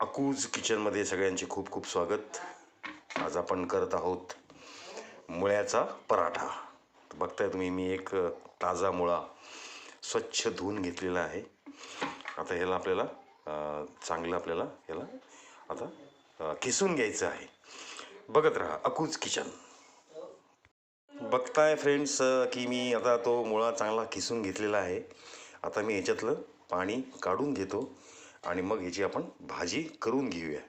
अकूज किचनमध्ये सगळ्यांचे खूप खूप स्वागत. आज आपण करत आहोत मुळ्याचा पराठा. बघताय तुम्ही मी एक ताजा मुळा स्वच्छ धुवून घेतलेला आहे. आता ह्याला आपल्याला चांगलं आपल्याला ह्याला आता खिसून किसून घ्यायचं आहे. बघत राहा अकूज किचन. बघताय फ्रेंड्स की मी आता तो मुळा चांगला किसून घेतलेला आहे. आता मी ह्याच्यातलं पाणी काढून घेतो. आणि मग ह्याची आपण भाजी करून घेऊया.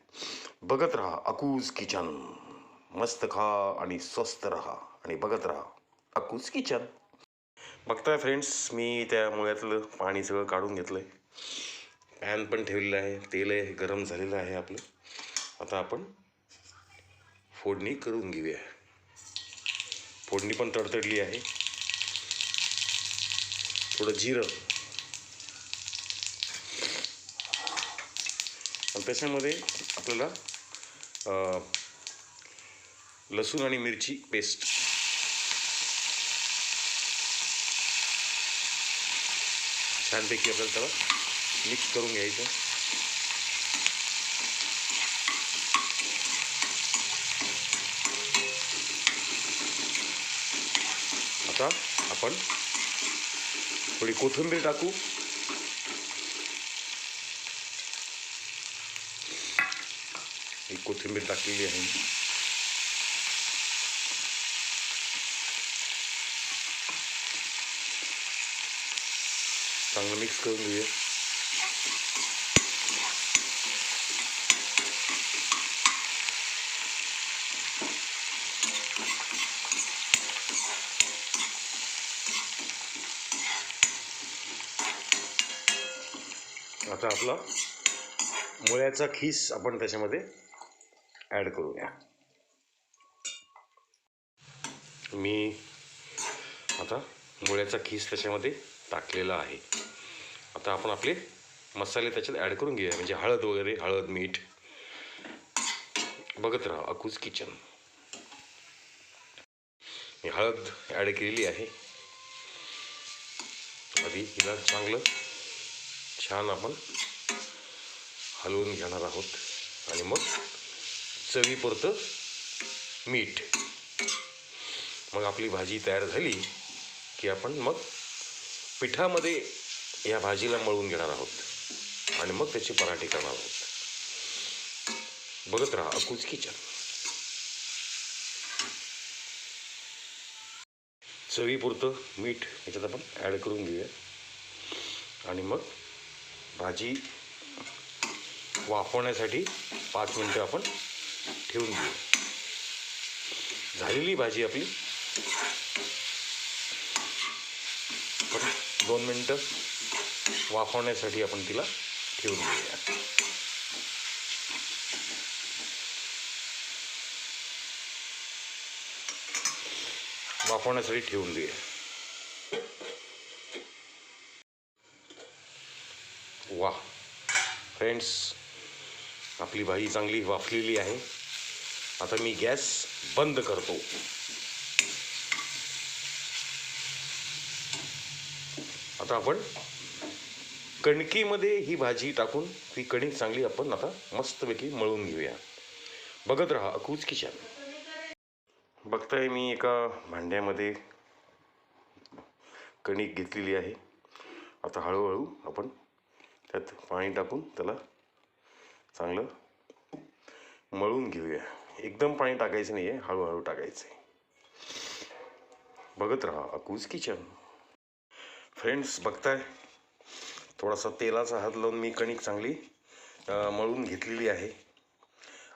बघत राहा अकूज किचन. मस्त खा आणि स्वस्त राहा. आणि बघत राहा अकूज किचन. बघताय फ्रेंड्स मी त्या मुळ्यातलं पाणी सगळं काढून घेतलं आहे पॅन पण ठेवलेलं आहे तेल आहे गरम झालेलं आहे आपलं. आता आपण फोडणी करून घेऊया. फोडणी पण तडतडली आहे. थोडं जिरं. त्याच्यामध्ये आपल्याला लसूण आणि मिरची पेस्ट छानपैकी आपल्याला त्याला मिक्स करून घ्यायचं. आता आपण थोडी कोथिंबीर टाकू. कोथिंबीर टाकलेली आहे. चांगलं मिक्स करून घेऊया. आता आपला मुळ्याचा खीस आपण त्याच्यामध्ये ॲड करूया. मी आता मुळ्याचा खीस त्याच्यामध्ये टाकलेला आहे. आता आपण आपले मसाले त्याच्यात ॲड करून घेऊया. म्हणजे हळद वगैरे हळद मीठ. बघत राहा अकूज किचन. मी हळद ॲड केलेली आहे. आधी हिला चांगलं छान आपण हलवून घेणार आहोत. आणि मग चवीपुरतं मीठ. मग आपली भाजी तयार झाली की आपण मग पिठामध्ये या भाजीला मळून घेणार आहोत आणि मग त्याचे पराठे करणार आहोत. बघत राहा अकूज किचन. चवीपुरतं मीठ याच्यात आपण ॲड करून घेऊया. आणि मग भाजी वाफवण्यासाठी पाच मिनटं आपण ठेवून घेऊ झालेली भाजी आपली. दोन मिनटं वाफवण्यासाठी आपण तिला ठेवून घेऊया. वाफवण्यासाठी ठेवून देऊया. वा फ्रेंड्स आपली भाजी चांगली वाफलेली आहे. आता मी गॅस बंद करतो. आता आपण कणकीमध्ये ही भाजी टाकून ही कणिक चांगली आपण आता मस्तपैकी मळून घेऊया. बघत राहा अकूज किचन. बघताय मी एका भांड्यामध्ये कणिक घेतलेली आहे. आता हळूहळू आपण त्यात पाणी टाकून त्याला चांगलं मळून घेऊया. एकदम पाणी टाकायचं नाही आहे हळूहळू टाकायचं आहे बघत राहा अकूज किचन. फ्रेंड्स बघताय? थोडासा तेलाचा हात लावून मी कणिक चांगली मळून घेतलेली आहे.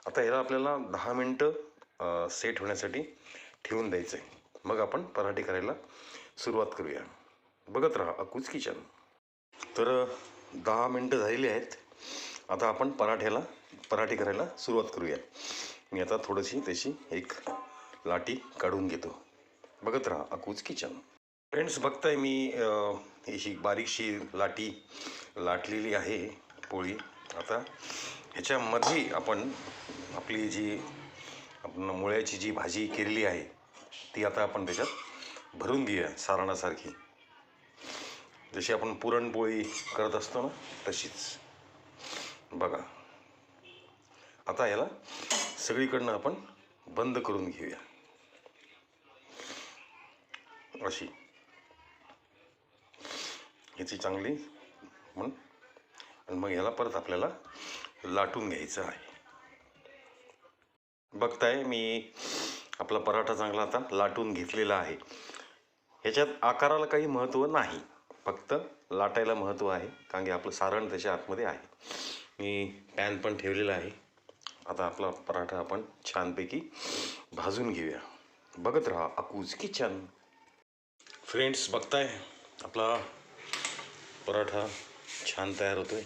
आता ह्याला आपल्याला दहा मिनटं सेट होण्यासाठी ठेवून द्यायचं आहे मग आपण पराठे करायला सुरुवात करूया. बघत राहा अकूज किचन. तर दहा मिनटं झालेली आहेत. आता आपण पराठ्याला पराठे करायला सुरुवात करूया. मी आता थोडीशी त्याची एक लाटी काढून घेतो. बघत राहा अकूज किचन फ्रेंड्स बघताय मी ही अशी बारीकशी लाटी लाटलेली आहे पोळी. आता ह्याच्यामध्ये आपण आपली जी आपण मुळ्याची जी भाजी केलेली आहे ती आता आपण त्याच्यात भरून घेऊया सारणासारखी. जशी आपण पुरणपोळी करत असतो ना तशीच. बघा. आता याला सगळीकडनं आपण बंद करून घेऊया. अशी. ह्याची चांगली म्हणून आणि मग ह्याला परत आपल्याला लाटून घ्यायचं आहे. बघताय मी आपला पराठा चांगला आता लाटून घेतलेला आहे. ह्याच्यात आकाराला काही महत्त्व नाही. फक्त लाटायला महत्त्व आहे. कारण की आपलं सारण त्याच्या आतमध्ये आहे. मी पॅन पण ठेवलेला आहे. आता आपला पराठा आपण छानपैकी भाजून घेऊया. बघत राहा अकूज किचन. फ्रेंड्स बघताय आपला पराठा छान तयार होतोय.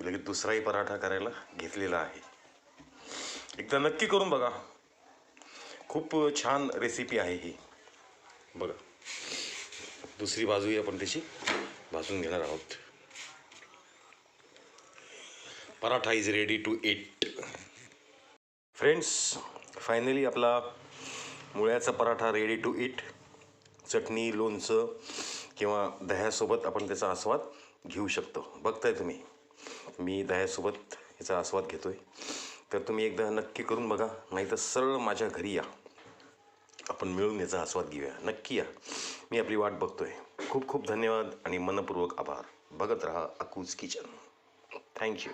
लगेच दुसराही पराठा करायला घेतलेला आहे. एकदा नक्की करून बघा. खूप छान रेसिपी आहे ही. बघा. दुसरी बाजूही आपण त्याची भाजून घेणार आहोत. Paratha is ready to eat friends finally आपला मुळ्याचा पराठा रेडी टू इट चटणी लोणचं किंवा दह्यासोबत आपण त्याचा आस्वाद घेऊ शकतो. बघताय तुम्ही. मी दह्यासोबत याचा आस्वाद घेतो आहे तर तुम्ही एकदा नक्की करून बघा नाही तर सरळ माझ्या घरी या. आपण मिळून याचा आस्वाद घेऊया. नक्की या. मी आपली वाट बघतो आहे खूप खूप धन्यवाद आणि मनपूर्वक आभार. बघत राहा अकूज किचन. थँक्यू